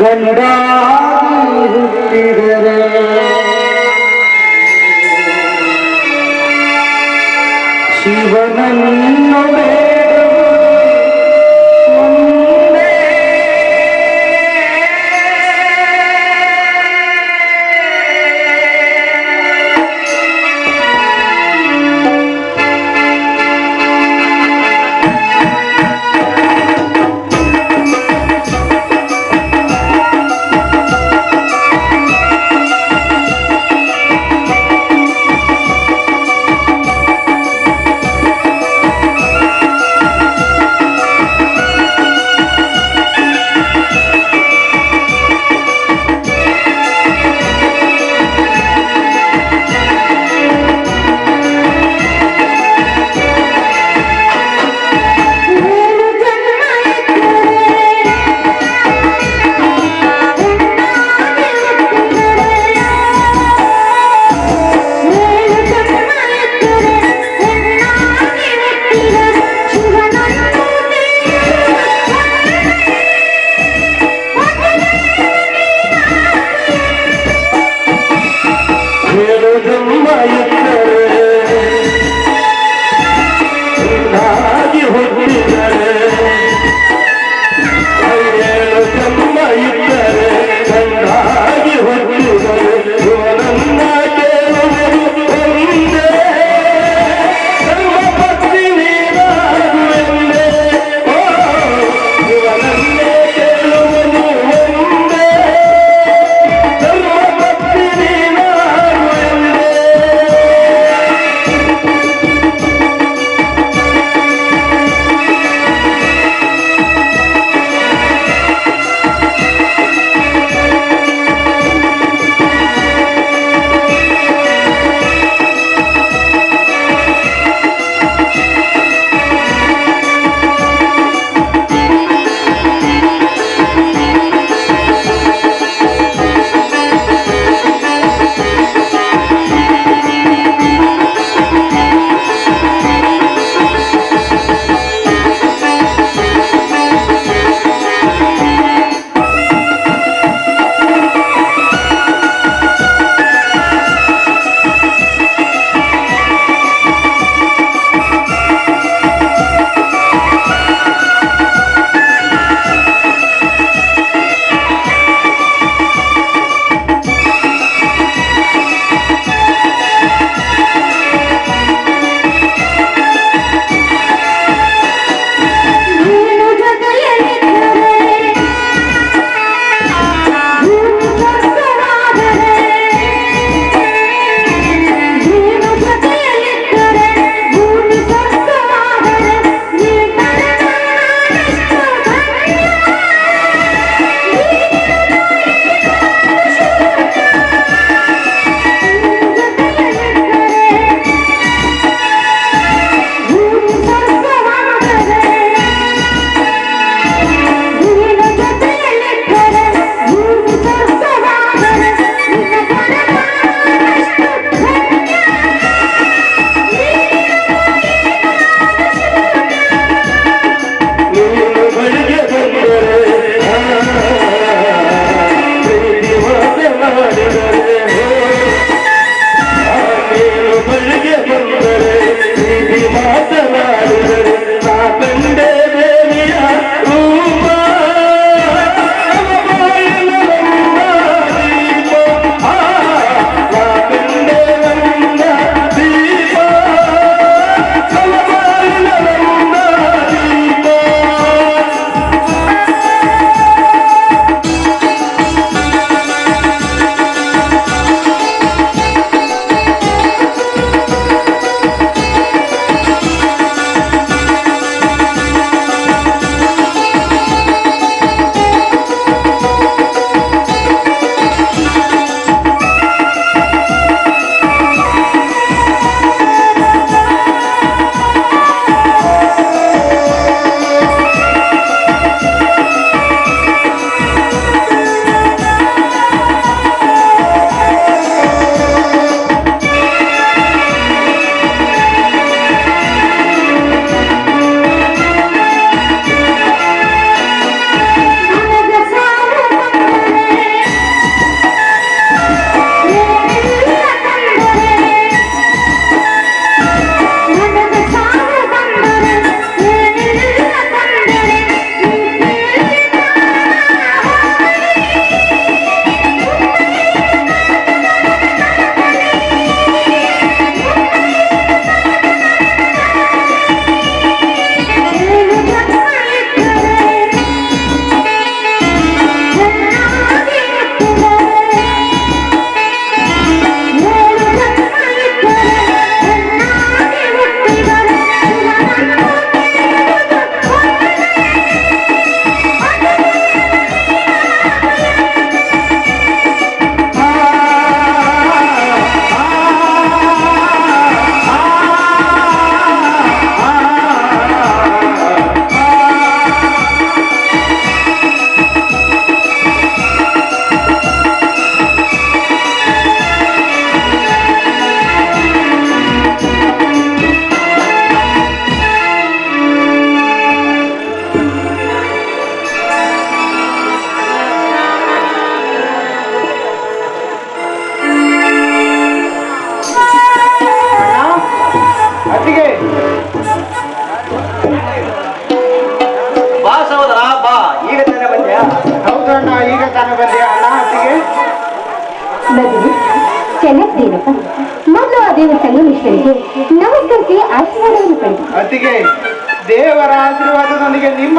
गंगा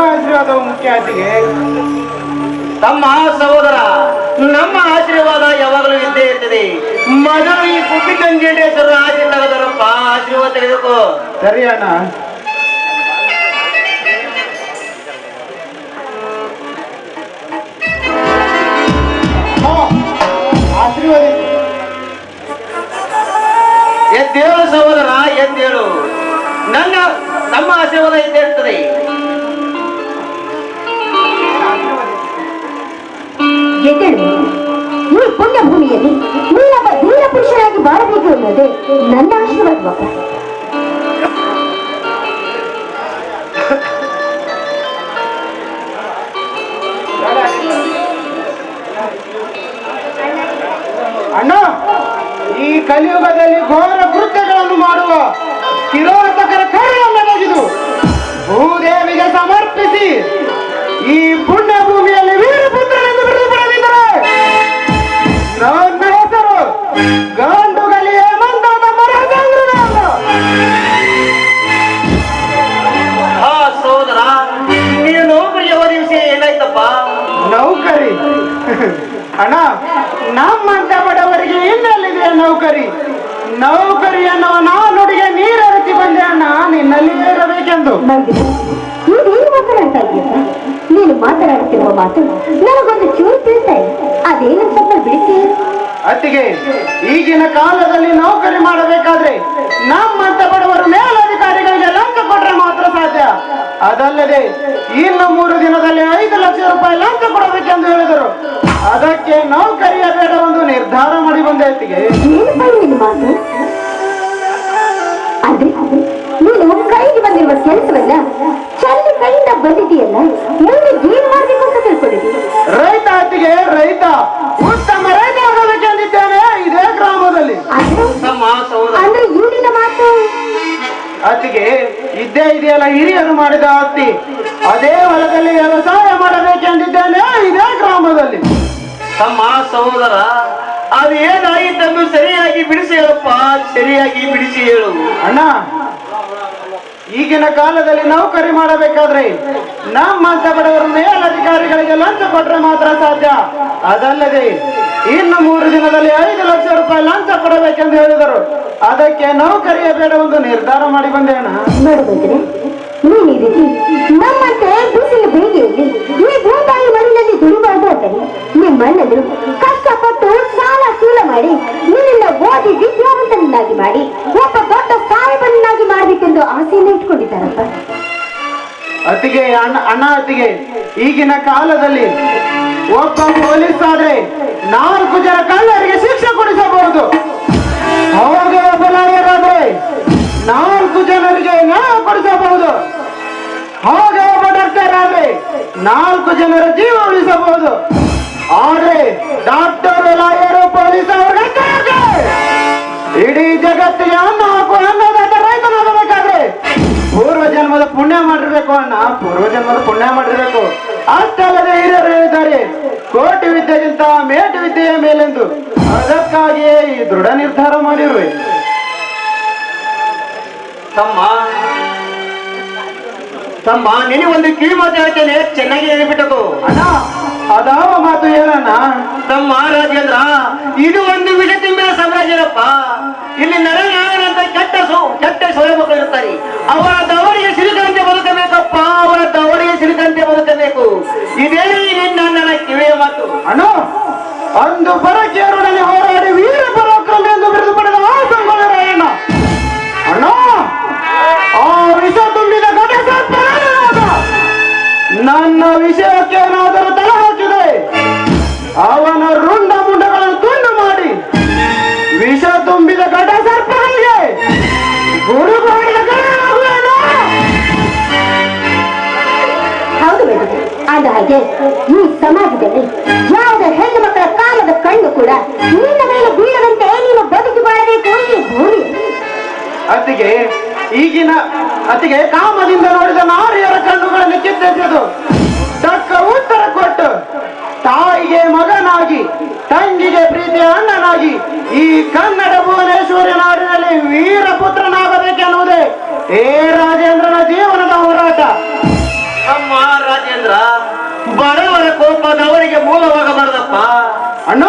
ಆಶೀರ್ವಾದವು ಮುಖ್ಯ ಅತ್ತಿಗೆ ತಮ್ಮ ಸಹೋದರ ನಮ್ಮ ಆಶೀರ್ವಾದ ಯಾವಾಗಲೂ ಇದ್ದೇ ಇರ್ತದೆ. ಮೊದಲು ಈ ಕುಪ್ಪಿ ಗಂಗೇಟೇಶ್ವರ ಆಶೀರ್ ತೆಗೆದರಪ್ಪ ಆಶೀರ್ವಾದ ತೆಗೆದುಕೋ. ಸರಿ ಅಣ್ಣ. ಹಾ, ಆಶೀರ್ವಾದಿಸಿ ಎದ್ದೇಳು ಸಹೋದರ ಎದ್ದೇಳು. ನನ್ನ ನಮ್ಮ ಆಶೀರ್ವಾದ ಇದ್ದೇ ಇರ್ತದೆ. ಗೆದ್ದಳು ಈ ಪುಣ್ಯ ಭೂಮಿಯಲ್ಲಿ ನೀನೊಬ್ಬ ಧೀರ ಪುರುಷನಾಗಿ ಬಾಳಬೇಕು ಅನ್ನೋದೇ ನನ್ನ ಆಶೀರ್ವಾದವಪ್ಪ ಅಣ್ಣ, ಈ ಕಲಿಯುಗದಲ್ಲಿ ಘೋರ ಕೃತ್ಯಗಳನ್ನು ಮಾಡುವ ಕಿರೋತಕರ ಕಾರ್ಯವನ್ನು ತೆಗೆದು ಭೂದೇವಿಗೆ ಸಮರ್ಪಿಸಿ ಈ ಪುಣ್ಯ ಭೂಮಿಯಲ್ಲಿ ಅದಲ್ಲದೆ ಇನ್ನು ಮೂರು ದಿನದಲ್ಲಿ ಐದು ಲಕ್ಷ ರೂಪಾಯಿ ಲಂಚ ಕೊಡಬೇಕೆಂದು ಹೇಳಿದರು. ಅದಕ್ಕೆ ನೌಕರಿಯ ಬೇಡ ಒಂದು ನಿರ್ಧಾರ ಮಾಡಿ ಬಂದೆ ಅತ್ತಿಗೆ ಏನಪ್ಪ ಮಾತು ಅಂದ್ರೆ ನೀನು ಕೈಗೆ ಬಂದಿರುವ ಕೆಲಸವನ್ನ ಚಲ್ಲಿ ಕೈಯಿಂದ ಬಂದಿದೆಯಲ್ಲ ಮುಂದೆ ಏನ್ ಮಾಡಬೇಕು ಅಂತ ತಿಳ್ಕೊಂಡಿದ್ದೀನಿ ರೈತ ಅತ್ತಿಗೆ ರೈತ ಉತ್ತಮ ರೈತ ಆಗಬೇಕೆಂದಿದ್ದೇನೆ ಇದೇ ಗ್ರಾಮದಲ್ಲಿ. ಅಂದ್ರೆ ತಮ್ಮ ಸಹೋದರ ಅಂದ್ರೆ ಇಂದಿನ ಮಾತು? ಅತ್ತಿಗೆ ಇದ್ದೇ ಇದೆಯಲ್ಲ ಹಿರಿಯರು ಮಾಡಿದ ಆಸ್ತಿ ಅದೇ ಹೊಲದಲ್ಲಿ ವ್ಯವಸಾಯ ಮಾಡಬೇಕೆಂದಿದ್ದೇನೆ ಇದೇ ಗ್ರಾಮದಲ್ಲಿ. ತಮ್ಮ ಸಹೋದರ ಅದು ಏನಾಗಿತ್ತಂದು ಸರಿಯಾಗಿ ಬಿಡಿಸಿ ಹೇಳಪ್ಪ ಸರಿಯಾಗಿ ಬಿಡಿಸಿ ಹೇಳು. ಅಣ್ಣ ಈಗಿನ ಕಾಲದಲ್ಲಿ ನೌಕರಿ ಮಾಡಬೇಕಾದ್ರೆ ನಮ್ಮಂತ ಬಡವರು ಮೇಲಧಿಕಾರಿಗಳಿಗೆ ಲಂಚ ಕೊಟ್ರೆ ಮಾತ್ರ ಸಾಧ್ಯ. ಅದಲ್ಲದೆ ಇನ್ನು ಮೂರು ದಿನದಲ್ಲಿ ಐದು ಲಕ್ಷ ರೂಪಾಯಿ ಲಂಚ ಕೊಡಬೇಕೆಂದು ಹೇಳಿದರು. ಅದಕ್ಕೆ ನೌಕರಿಯ ಬೇಡ ಒಂದು ನಿರ್ಧಾರ ಮಾಡಿ ಬಂದೆ ಅಣ್ಣ ಅತಿಗೆ ನೀನ್ ಈ ರೀತಿ ನಮ್ಮಂತೆ ಬಿಸಿಲು ಬೇಗೆಯಲ್ಲಿ ಈ ಭೂತಾಯಿ ಮಣ್ಣಿನಲ್ಲಿ ದುಡಿಬಾರ್ದು ಅಂತಾರೆ ನಿಮ್ಮಣ್ಣರು ಕಷ್ಟಪಟ್ಟು ಸಾಲ ಸೂಲ ಮಾಡಿ ನಿನ್ನ ಓದಿ ವಿದ್ಯಾವಂತನನ್ನಾಗಿ ಮಾಡಿ ಒಬ್ಬ ದೊಡ್ಡ ಸಾಹೇಬನನ್ನಾಗಿ ಮಾಡಬೇಕೆಂದು ಆಸೆಯನ್ನು ಇಟ್ಕೊಂಡಿದ್ದಾರಪ್ಪ. ಅತ್ತಿಗೆ ಅಣ್ಣ ಅಣ್ಣ ಅತಿಗೆ ಈಗಿನ ಕಾಲದಲ್ಲಿ ಒಬ್ಬ ಪೊಲೀಸ್ ಆದ್ರೆ ನಾಲ್ಕು ಜನ ಕಳ್ಳರಿಗೆ ಶಿಕ್ಷೆ ಕೊಡಿಸಬಹುದು. ಅವಾಗ ಒಬ್ಬನಾಗಿರಾದ್ರೆ ನಾಲ್ಕು ಜನರಿಗೆ ನ್ಯಾಯ ಕೊಡಿಸಬಹುದು. ಹಾಗೆ ಒಬ್ಬ ಡಾಕ್ಟರ್ ಆದ್ರೆ ನಾಲ್ಕು ಜನರ ಜೀವ ಉಳಿಸಬಹುದು. ಆದ್ರೆ ಡಾಕ್ಟರ್ ಲಾಯರ್ ಪೊಲೀಸ್ ಅವರಿಗೆ ಇಡೀ ಜಗತ್ತಿಗೆ ಅನ್ನ ಹಾಕುವ ಅನ್ನದಾತ ರೈತನಾಗಬೇಕಾದ್ರೆ ಪೂರ್ವ ಜನ್ಮದ ಪುಣ್ಯ ಮಾಡಿರ್ಬೇಕು ಅಣ್ಣ ಪೂರ್ವ ಜನ್ಮದ ಪುಣ್ಯ ಮಾಡಿರ್ಬೇಕು. ಅಷ್ಟಲ್ಲದೆ ಹಿರಿಯರು ಹೇಳಿದ್ದಾರೆ, ಕೋಟಿ ವಿದ್ಯೆಗಿಂತ ಮೇಟು ವಿದ್ಯೆಯ ಮೇಲೆಂದು. ಅದಕ್ಕಾಗಿಯೇ ಈ ದೃಢ ನಿರ್ಧಾರ ಮಾಡಿರುವೆ ತಮ್ಮ ತಮ್ಮ ನಿನಗೆ ಒಂದು ಕಿವಿ ಮಾತು ಹೇಳ್ತೇನೆ ಚೆನ್ನಾಗಿ ಹೇಳಿಬಿಟ್ಟದು. ಅಣ್ಣ ಅದಾವ ಮಾತು ಹೇಳಣ್ಣ ತಮ್ಮ ರಾಜೇಂದ್ರ ಇದು ಒಂದು ವಿಷ ತುಂಬಿದ ಸಾಮ್ರಾಜ್ಯನಪ್ಪ. ಇಲ್ಲಿ ನರನಾರಾಯಣಂತ ಕೆಟ್ಟ ಸೋ ಕೆಟ್ಟ ಸೋಯ ಮಕ್ಕಳು ಇರ್ತಾರೆ ಅವರ ದವರಿಗೆ ಸಿಲುಕಂತೆ ಬದುಕಬೇಕಪ್ಪ ಅವರ ದವರಿಗೆ ಸಿಲುಕಂತೆ ಬದುಕಬೇಕು ಇದೇ ನಿನ್ನ ನನ್ನ ಕಿವಿಯ ಮಾತು ಅಣ್ಣ ಅಂದು ಪರಕೇರುಡನೆ ಹಾಗೆ ಈ ಸಮಾಜದಲ್ಲಿ ಯಾವುದೇ ಹೆಣ್ಣು ಮಕ್ಕಳ ಕಾಲದ ಕಣ್ಣು ಕೂಡ ನಿನ್ನ ಮೇಲೆ ಬೀಳದಂತೆ ನೀನು ಬದುಕಿ ಬಾಳಬೇಕು ಈ ಭೂಮಿ ಅತಿಗೆ ಈಗಿನ ಅತಿಗೆ ಕಾಮದಿಂದ ನೋಡಿದ ನಾರಿಯರ ಕಣ್ಣುಗಳನ್ನು ಕಿತ್ತೆಸೆದು ತಕ್ಕ ಉತ್ತರ ಕೊಟ್ಟು ತಾಯಿಗೆ ಮಗನಾಗಿ ತಂಗಿಗೆ ಪ್ರೀತಿಯ ಅಣ್ಣನಾಗಿ ಈ ಕನ್ನಡ ಭುವನೇಶ್ವರಿ ನಾಡಿನಲ್ಲಿ ವೀರಪುತ್ರನಾಗಬೇಕೆನ್ನುವುದೇ ಏ ರಾಜೇಂದ್ರನ ಜೀವನದ ಹೋರಾಟ. ಅಮ್ಮ ರಾಜೇಂದ್ರ ಬಡವರ ಕೋಪದವರಿಗೆ ಮೂಲವಾಗಬಾರದಪ್ಪ. ಅಣ್ಣ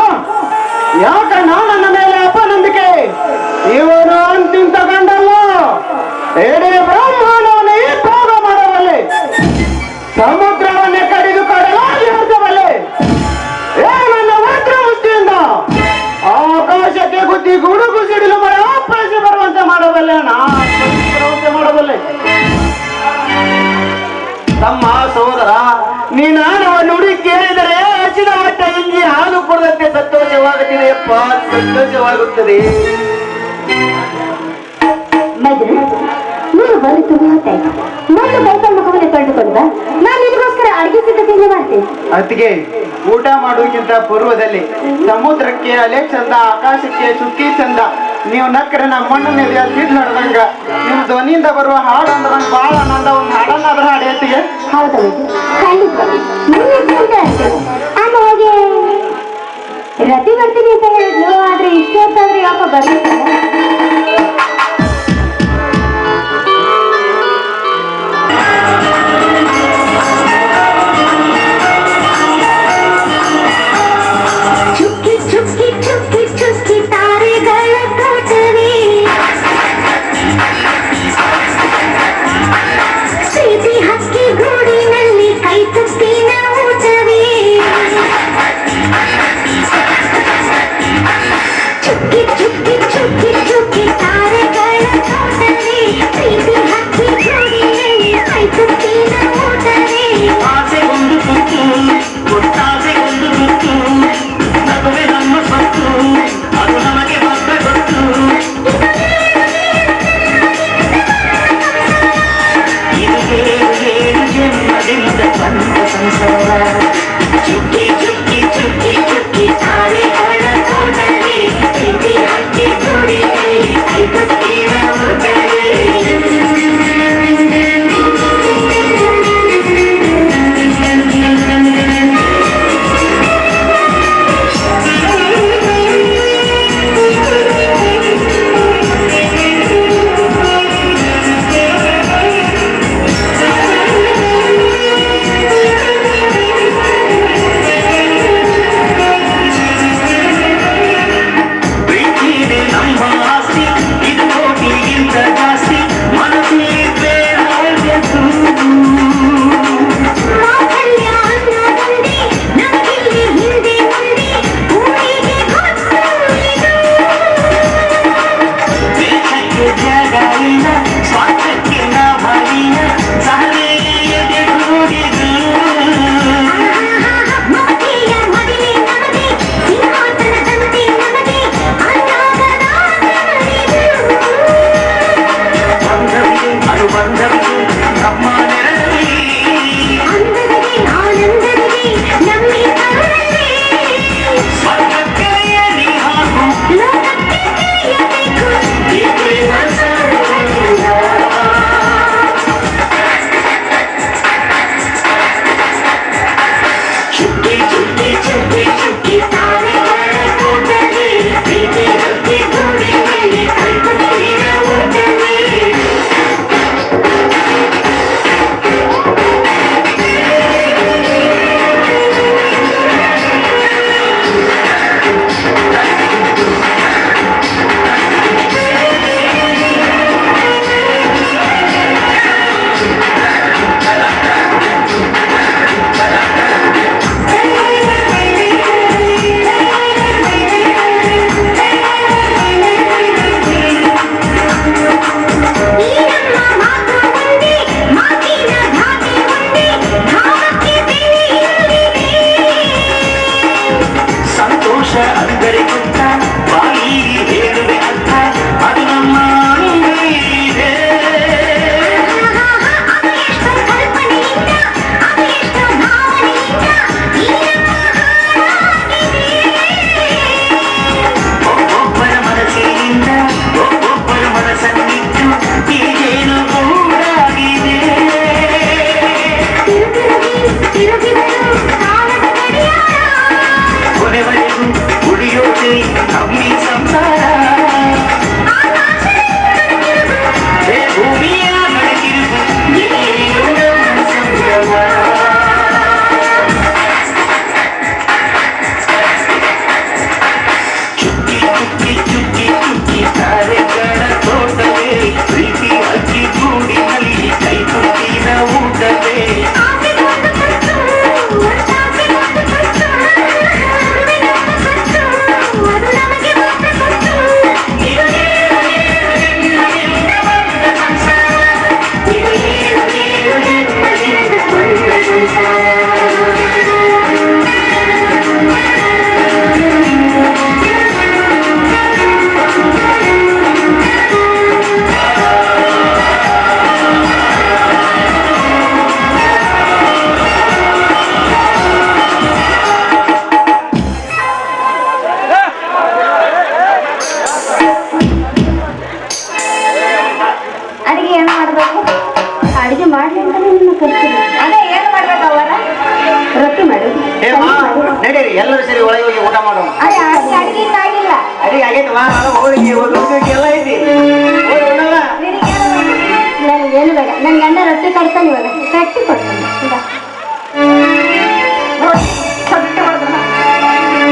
ಮೈದ್ರು ನೀನು ಬಂದು ಮೊದಲು ಬೈಕಲ್ ಮುಖವನ್ನು ನಾನು ನಿನಗೋಸ್ಕರ ಅಡಿಗೆ ಸಿದ್ಧತೆಯನ್ನು ಮಾಡ್ತೇನೆ ಅತ್ತಿಗೆ ಊಟ ಮಾಡೋಕ್ಕಿಂತ ಪೂರ್ವದಲ್ಲಿ ಸಮುದ್ರಕ್ಕೆ ಅಲೆ ಚಂದ ಆಕಾಶಕ್ಕೆ ಚುಕ್ಕಿ ಚಂದ ನೀವು ನಕ್ಕರೆ ನಮ್ಮ ಮಣ್ಣು ನೆಲೆಯ ಸೀಟ್ ನಡೆದಂಗ ನಿಮ್ಮ ಧ್ವನಿಯಿಂದ ಬರುವ ಹಾಡು ಅಂದ್ರೆ ನಂಗೆ ಭಾಳ ಆನಂದ ಒಂದು ಹಾಡನ್ನಾದ್ರೂ ಹಾಡಿ ಅತ್ತಿಗೆ. ಹೌದು ನಿನ್ನೆ ಆಮೇಲೆ ರತಿ ಬರ್ತೀನಿ ಅಂತ ಹೇಳಿದ್ಲು ಆದ್ರೆ ಇಷ್ಟೊತ್ತಾದ್ರೆ ಯಾಕೋ ಬರ್ಲಿಲ್ಲ?